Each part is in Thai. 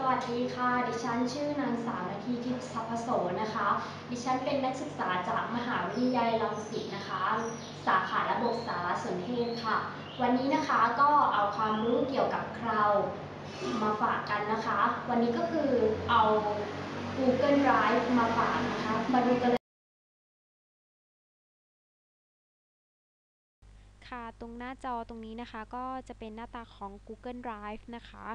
สวัสดีค่ะ ดิฉันชื่อนางสาวนาทีทิพย์สัพโสนะคะ ดิฉันเป็นนักศึกษาจากมหาวิทยาลัยรังสิตนะคะ สาขาระบบสารสนเทศค่ะ วันนี้นะคะก็เอาความรู้เกี่ยวกับคราวมาฝากกันนะคะ วันนี้ก็คือเอา Google Drive มาฝากนะคะ มาดูกันเลยค่ะ ตรงหน้าจอตรงนี้นะคะ ก็จะเป็นหน้าตาของ Google Drive นะคะ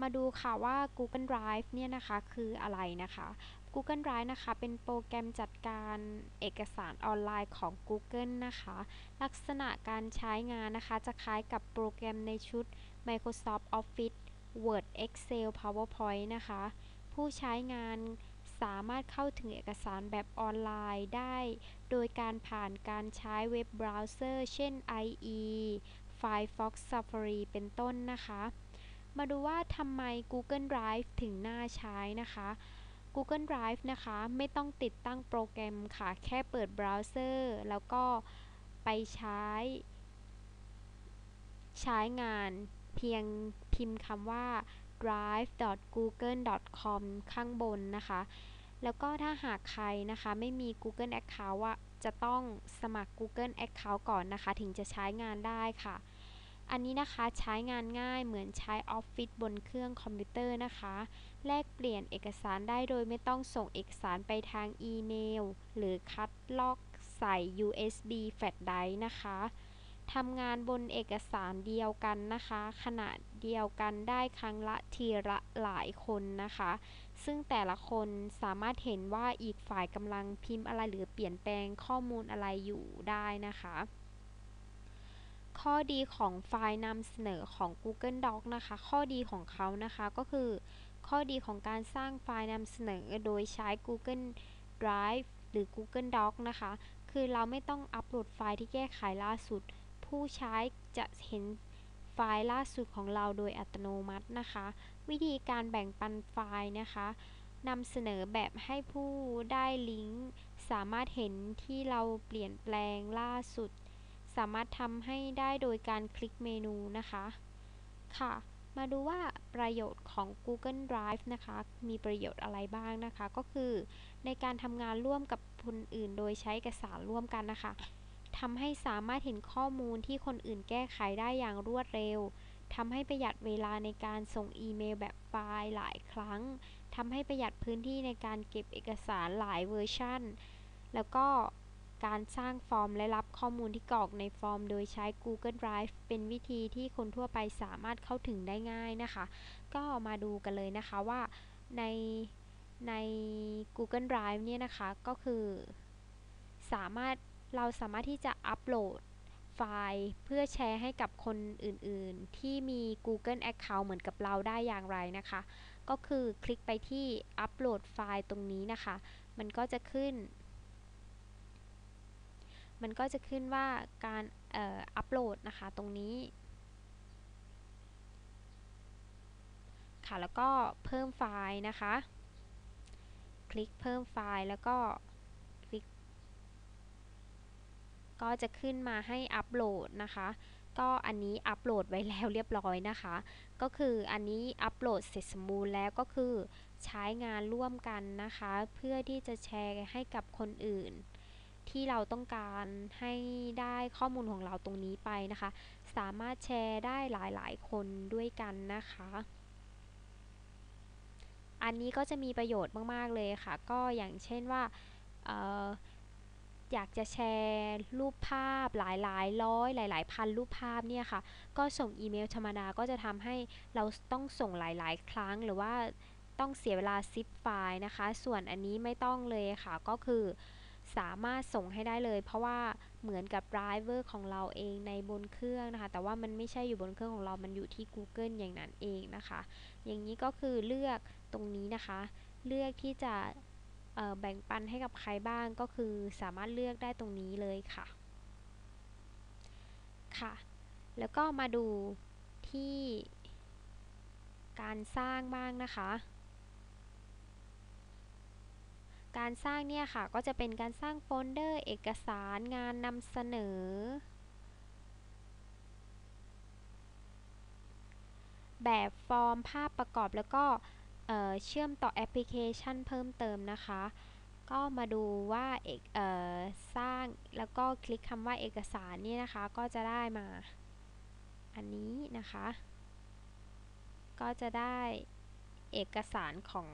มาดูค่ะว่า Google Drive เนี่ยนะคะคืออะไรนะคะ Google Drive นะคะ เป็นโปรแกรมจัดการเอกสารออนไลน์ของ Google นะคะ ลักษณะการใช้งานนะคะ จะคล้ายกับโปรแกรมในชุด Microsoft Office Word Excel PowerPoint นะคะ ผู้ใช้งานสามารถเข้าถึงเอกสารแบบออนไลน์ได้ โดยการผ่านการใช้เว็บเบราว์เซอร์ เช่น IE Firefox Safari เป็นต้นนะคะ มาดูว่าทำไม Google Drive ถึงน่าใช้นะคะ Google Drive นะคะไม่ต้องติดตั้งโปรแกรมค่ะ แค่เปิดเบราว์เซอร์แล้วก็ไปใช้ ใช้งานเพียงพิมพ์คำว่า drive.google.com ข้างบนนะคะ แล้วก็ถ้าหากใครนะคะไม่มี Google Account ะจะต้องสมัคร Google Account ก่อนนะคะ ถึงจะใช้งานได้ค่ะ อันนี้นะคะใช้งานง่ายเหมือนใช้ Office บนเครื่องคอมพิวเตอร์นะคะ แลกเปลี่ยนเอกสารได้โดยไม่ต้องส่งเอกสารไปทางอีเมล หรือคัดลอกใส่ USB Flash Drive นะคะทำงานบนเอกสารเดียวกันนะคะ ขณะเดียวกันได้ครั้งละทีละหลายคนนะคะ ซึ่งแต่ละคนสามารถเห็นว่าอีกฝ่ายกำลังพิมพ์อะไรหรือเปลี่ยนแปลงข้อมูลอะไรอยู่ได้นะคะ ข้อดีของไฟล์นำเสนอของ Google Docs นะคะ ข้อดีของเขานะคะก็คือ ข้อดีของการสร้างไฟล์นำเสนอโดยใช้ Google Drive หรือ Google Docs นะคะ คือเราไม่ต้องอัปโหลดไฟล์ที่แก้ไขล่าสุด ผู้ใช้จะเห็นไฟล์ล่าสุดของเราโดยอัตโนมัตินะคะ วิธีการแบ่งปันไฟล์นะคะนำเสนอแบบให้ผู้ได้ลิงก์ สามารถเห็นที่เราเปลี่ยนแปลงล่าสุด สามารถทำให้ได้โดยการคลิกเมนูนะคะ ค่ะ มาดูว่าประโยชน์ของ Google Drive นะคะ มีประโยชน์อะไรบ้างนะคะ ก็คือในการทำงานร่วมกับคนอื่น โดยใช้เอกสารร่วมกันนะคะทำให้สามารถเห็นข้อมูลที่คนอื่นแก้ไขได้อย่างรวดเร็วทำให้ประหยัดเวลาในการส่งอีเมลแบบไฟล์หลายครั้งทำให้ประหยัดพื้นที่ในการเก็บเอกสารหลายเวอร์ชันแล้วก็ การสร้างฟอร์มและรับข้อมูลที่กรอกในฟอร์ม โดยใช้ Google Drive เป็นวิธีที่คนทั่วไปสามารถเข้าถึงได้ง่ายนะคะ ก็มาดูกันเลยนะคะว่าในใน Google Drive เนี่ยนะคะก็คือสามารถเราสามารถที่จะอัปโหลดไฟล์เพื่อแชร์ให้กับคนอื่นๆ ที่มี Google Account เหมือนกับเราได้อย่างไรนะคะ ก็คือคลิกไปที่อัปโหลดไฟล์ตรงนี้นะคะ มันก็จะขึ้น มันก็จะขึ้นว่าการอัปโหลดนะคะตรงนี้ ค่ะแล้วก็เพิ่มไฟล์นะคะ คลิกเพิ่มไฟล์แล้วก็คลิก ก็จะขึ้นมาให้อัปโหลดนะคะก็อันนี้อัปโหลดไว้แล้วเรียบร้อยนะคะ ก็คืออันนี้อัปโหลดเสร็จสมบูรณ์แล้วก็คือใช้งานร่วมกันนะคะ เพื่อที่จะแชร์ให้กับคนอื่น ที่เราต้องการให้ได้ข้อมูลของเราตรงนี้ไปนะคะ สามารถแชร์ได้หลายๆ คนด้วยกันนะคะ อันนี้ก็จะมีประโยชน์มาก ๆ เลยค่ะ ก็อย่างเช่นว่าอออยากจะแชร์รูปภาพหลายหลายร้อยหลาย ๆ พันรูปภาพเนี่ยค่ะ ก็ส่งอีเมลธรรมดาก็จะทำให้เราต้องส่งหลาย ๆ ครั้งหรือว่าต้องเสียเวลาซิปไฟล์นะคะ ส่วนอันนี้ไม่ต้องเลยค่ะ ก็คือ สามารถส่งให้ได้เลย เพราะว่าเหมือนกับไดรเวอร์ของเราเองในบนเครื่องนะคะ แต่ว่ามันไม่ใช่อยู่บนเครื่องของเรา มันอยู่ที่ Google อย่างนั้นเองนะคะ อย่างนี้ก็คือเลือกตรงนี้นะคะ เลือกที่จะแบ่งปันให้กับใครบ้างก็คือสามารถเลือกได้ตรงนี้เลยค่ะ ค่ะ แล้วก็มาดูที่การสร้างบ้างนะคะ การสร้างเนี่ยค่ะ ก็จะเป็นการสร้างโฟลเดอร์เอกสารงานนำเสนอ แบบฟอร์มภาพประกอบแล้วก็เเชื่อมต่อแอปพลิเคชันเพิ่มเติมนะคะ ก็มาดูว่าเอกเสร้างแล้วก็คลิกคำว่าเอกสารนี่นะคะ ก็จะได้มา อันนี้นะคะ ก็จะได้เอกสารของ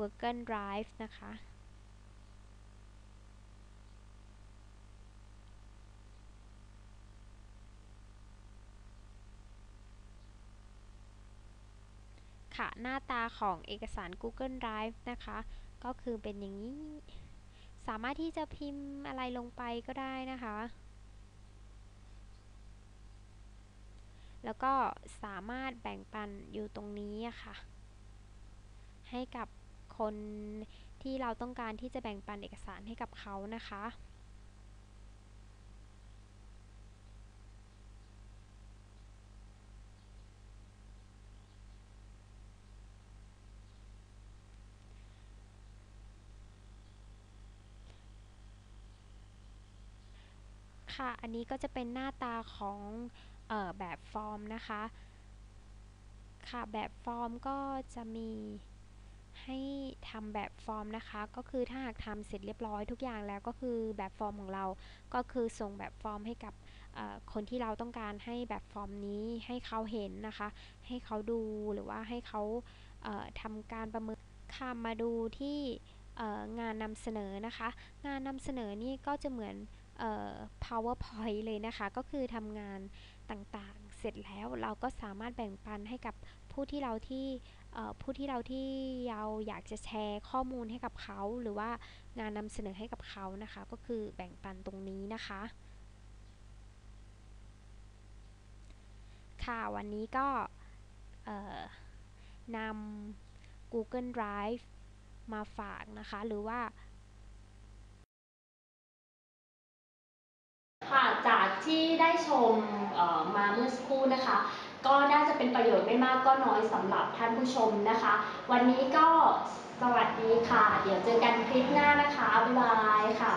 Google Drive นะคะ ค่ะหน้าตาของเอกสาร Google Drive นะคะ ก็คือเป็นอย่างนี้ สามารถที่จะพิมพ์อะไรลงไปก็ได้นะคะแล้วก็สามารถแบ่งปันอยู่ตรงนี้ค่ะ ให้กับ คนที่เราต้องการที่จะแบ่งปันเอกสารให้กับเขานะคะค่ะ อันนี้ก็จะเป็นหน้าตาของออแบบฟอร์มนะคะ ค่ะ แบบฟอร์มก็จะมี ให้ทำแบบฟอร์มนะคะ ก็คือถ้าหากทำเสร็จเรียบร้อยทุกอย่างแล้วก็คือแบบฟอร์มของเรา ก็คือส่งแบบฟอร์มให้กับคนที่เราต้องการให้แบบฟอร์มนี้ให้เขาเห็นนะคะ ให้เขาดูหรือว่าให้เขาทำการประเมินค่ะมาดูที่งานนำเสนอนะคะ งานนำเสนอนี่ก็จะเหมือน powerpoint เลยนะคะ ก็คือทำงานต่างๆ เสร็จแล้วเราก็สามารถแบ่งปันให้กับผู้ที่เราที่ ผู้ที่เราที่เราอยากจะแชร์ข้อมูลให้กับเขาหรือว่างานนำเสนอให้กับเขานะคะ ก็คือแบ่งปันตรงนี้นะคะ ค่ะวันนี้ก็นำ Google Drive มาฝากนะคะ หรือว่า ค่ะจากที่ได้ชมมาเมื่อสักครู่นะคะ ก็น่าจะเป็นประโยชน์ไม่มากก็น้อยสำหรับท่านผู้ชมนะคะ วันนี้ก็สวัสดีค่ะ เดี๋ยวเจอกันคลิปหน้านะคะ บ๊ายบายค่ะ